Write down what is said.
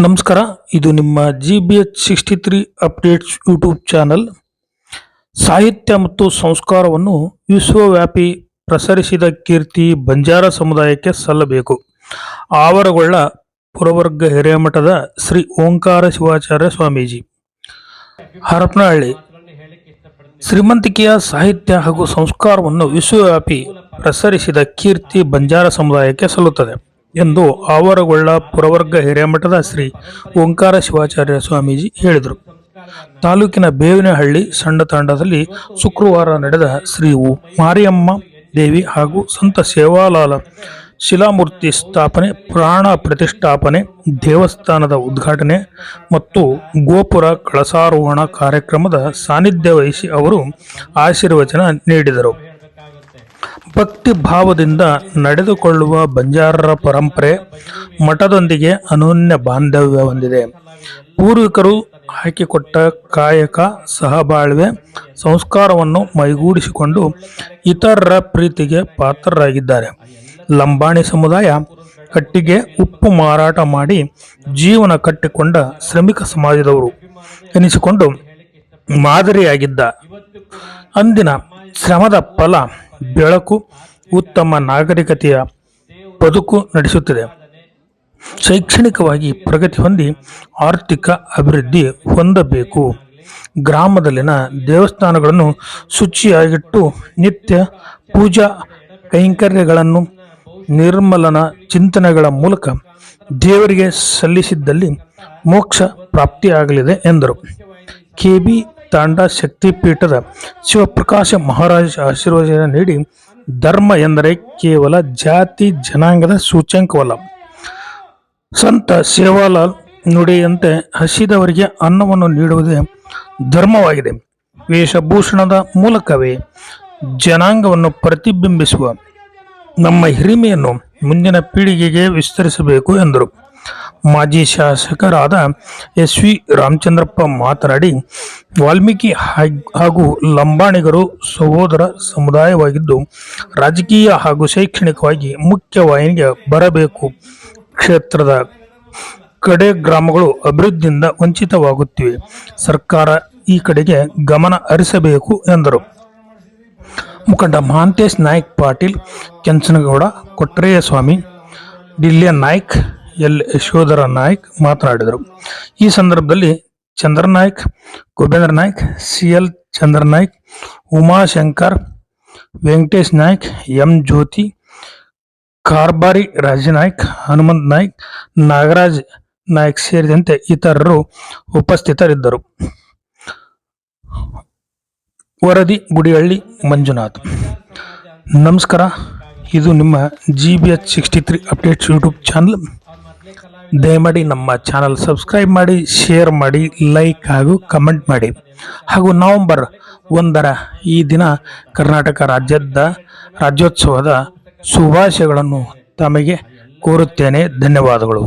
ನಮಸ್ಕಾರ, ಇದು ನಿಮ್ಮ G B H sixty three updates YouTube channel ಸಾಹಿತ್ಯ ಮತ್ತು ಸಂಸ್ಕಾರವನ್ನು ವಿಶ್ವವ್ಯಾಪಿ ಪ್ರಸರಿಸಿದ ಕೀರ್ತಿ ಬಂಜಾರ ಸಮುದಾಯಕ್ಕೆ ಸಲ್ಲಬೇಕು. ಆವರಗೊಳ್ಳ ಪುರವರ್ಗ ಹಿರೇಮಠದ ಶ್ರೀ ಓಂಕಾರ ಶಿವಾಚಾರ್ಯ ಸ್ವಾಮೀಜಿ. ಹರಪನಹಳ್ಳಿ. ಶ್ರೀಮಂತಿಕೆಯ ಸಾಹಿತ್ಯ ಹಾಗೂ ಸಂಸ್ಕಾರವನ್ನು ವಿಶ್ವವ್ಯಾಪಿ ಪ್ರಸರಿಸಿದ ಕೀರ್ತಿ ಬಂಜಾರ ಸಮುದಾಯಕ್ಕೆ ಸಲ್ಲುತ್ತದೆ. ಎಂದು ಆವರಗೊಳ್ಳ ಪುರವರ್ಗ ಹಿರೇಮಠದ ಶ್ರೀ ಓಂಕಾರ ಶಿವಾಚಾರ್ಯ ಸ್ವಾಮೀಜಿ ಹೇಳಿದರು. ತಾಲೂಕಿನ ಬೇವಿನಹಳ್ಳಿ ಸಣ್ಣ ತಾಂಡದಲ್ಲಿ ಶುಕ್ರವಾರ ನಡೆದ ಶ್ರೀ ಮಾರಿಯಮ್ಮ ದೇವಿ ಹಾಗೂ ಸಂತ ಸೇವಾಲಾಲ ಶಿಲಾಮೂರ್ತಿ ಸ್ಥಾಪನೆ, ಪ್ರಾಣ ಪ್ರತಿಷ್ಠಾಪನೆ, ದೇವಸ್ಥಾನದ ಉದ್ಘಾಟನೆ ಮತ್ತು ಗೋಪುರ ಕಳಸಾರೋಹಣ ಕಾರ್ಯಕ್ರಮದ ಸಾನ್ನಿಧ್ಯ ವಹಿಸಿ ಅವರು ಆಶೀರ್ವಚನ ನೀಡಿದರು. ಭಕ್ತಿ ಭಾವದಿಂದ ನಡೆದುಕೊಳ್ಳುವ ಬಂಜಾರರ ಪರಂಪರೆ ಮಠದೊಂದಿಗೆ ಅನನ್ಯ ಬಾಂಧವ್ಯ ಹೊಂದಿದೆ. ಪೂರ್ವಿಕರು ಹಾಕಿಕೊಟ್ಟ ಕಾಯಕ ಸಹಬಾಳ್ವೆ ಸಂಸ್ಕಾರವನ್ನು ಮೈಗೂಡಿಸಿಕೊಂಡು ಇತರರ ಪ್ರೀತಿಗೆ ಪಾತ್ರರಾಗಿದ್ದಾರೆ. ಲಂಬಾಣಿ ಸಮುದಾಯ ಕಟ್ಟಿಗೆ ಉಪ್ಪು ಮಾರಾಟ ಮಾಡಿ ಜೀವನ ಕಟ್ಟಿಕೊಂಡ ಶ್ರಮಿಕ ಸಮಾಜದವರು ಎನಿಸಿಕೊಂಡು ಮಾದರಿಯಾಗಿದ್ದ. ಅಂದಿನ ಶ್ರಮದ ಫಲ ಬೆಳಕು ಉತ್ತಮ ನಾಗರಿಕತೆಯ ಬದುಕು ನಡೆಸುತ್ತದೆ. ಶೈಕ್ಷಣಿಕವಾಗಿ ಪ್ರಗತಿ ಹೊಂದಿ ಆರ್ಥಿಕ ಅಭಿವೃದ್ಧಿ ಹೊಂದಬೇಕು. ಗ್ರಾಮದಲ್ಲಿನ ದೇವಸ್ಥಾನಗಳನ್ನು ಶುಚಿಯಾಗಿಟ್ಟು ನಿತ್ಯ ಪೂಜಾ ಕೈಂಕರ್ಯಗಳನ್ನು ನಿರ್ಮಲನ ಚಿಂತನೆಗಳ ಮೂಲಕ ದೇವರಿಗೆ ಸಲ್ಲಿಸಿದ್ದಲ್ಲಿ ಮೋಕ್ಷ ಪ್ರಾಪ್ತಿಯಾಗಲಿದೆ ಎಂದರು. ಕೆ ಬಿ ತಾಂಡಾ ಶಕ್ತಿಪೀಠದ ಶಿವಪ್ರಕಾಶ ಮಹಾರಾಜ ಆಶೀರ್ವಚನ ನೀಡಿ, ಧರ್ಮ ಎಂದರೆ ಕೇವಲ ಜಾತಿ, ಜನಾಂಗದ ಸೂಚ್ಯಂಕವಲ್ಲ. ಸಂತ ಸೇವಾಲಾಲ್ ನುಡಿಯಂತೆ ಹಸಿದವರಿಗೆ ಅನ್ನವನ್ನು ನೀಡುವುದೇ ಧರ್ಮವಾಗಿದೆ. ವೇಷಭೂಷಣದ ಮೂಲಕವೇ ಜನಾಂಗವನ್ನು ಪ್ರತಿಬಿಂಬಿಸುವ ನಮ್ಮ ಹಿರಿಮೆಯನ್ನು ಮುಂದಿನ ಪೀಳಿಗೆಗೆ ವಿಸ್ತರಿಸಬೇಕು ಎಂದರು. ಮಾಜಿ ಶಾಸಕರಾದ ಎಸ್ ವಿ ರಾಮಚಂದ್ರಪ್ಪ ಮಾತನಾಡಿ, ವಾಲ್ಮೀಕಿ ಹಾಗ್- ಲಂಬಾಣಿಗರು ಸಹೋದರ ಸಮುದಾಯವಾಗಿದ್ದು, ರಾಜಕೀಯ ಹಾಗೂ ಶೈಕ್ಷಣಿಕವಾಗಿ ಮುಖ್ಯವಾಹಿನಿಗೆ ಬರಬೇಕು. ಕ್ಷೇತ್ರದ ಕಡೆ ಗ್ರಾಮಗಳು ಅಭಿವೃದ್ಧಿಯಿಂದ ವಂಚಿತವಾಗುತ್ತಿವೆ. ಸರ್ಕಾರ ಈ ಕಡೆಗೆ ಗಮನ ಹರಿಸಬೇಕು ಎಂದರು. ಮುಖಂಡ ಮಹಾಂತೇಶ್ ನಾಯ್ಕ್ ಪಾಟೀಲ್, ಕೆಂಚನಗೌಡ ಕೊಟ್ರೇಯ ಸ್ವಾಮಿ ಡಿಲ್ಯ ನಾಯ್ಕ್ ಎಲ್. ಯಶೋಧರ ನಾಯ್ಕ್ ಮಾತನಾಡಿದರು. ಈ ಸಂದರ್ಭದಲ್ಲಿ Chandra Naik, Kubendra Naik, C. L. Chandra Naik Umashankar Venkatesh Naik, M. Jyothi, ಕಾರ್ಬಾರಿ ರಾಜನಾಯ್ಕ್ ಹನುಮಂತ್ ನಾಯ್ಕ್, ನಾಗರಾಜ್ ನಾಯ್ಕ್ ಸೇರಿದಂತೆ ಇತರರು ಉಪಸ್ಥಿತರಿದ್ದರು. ವರದಿ, ಗುಡಿಹಳ್ಳಿ, ಮಂಜುನಾಥ್. ನಮಸ್ಕಾರ. ಇದು ನಿಮ್ಮ G B H sixty three updates YouTube channel ದಯಮಾಡಿ ನಮ್ಮ ಚಾನಲ್ ಸಬ್ಸ್ಕ್ರೈಬ್ ಮಾಡಿ ಶೇರ್ ಮಾಡಿ ಲೈಕ್ ಹಾಗೂ ಕಮೆಂಟ್ ಮಾಡಿ. ಹಾಗೂ ನವೆಂಬರ್ ಒಂದರ ಈ ದಿನ ಕರ್ನಾಟಕ ರಾಜ್ಯದ ರಾಜ್ಯೋತ್ಸವದ ಶುಭಾಶಯಗಳನ್ನು ತಮಗೆ ಕೋರುತ್ತೇನೆ. ಧನ್ಯವಾದಗಳು.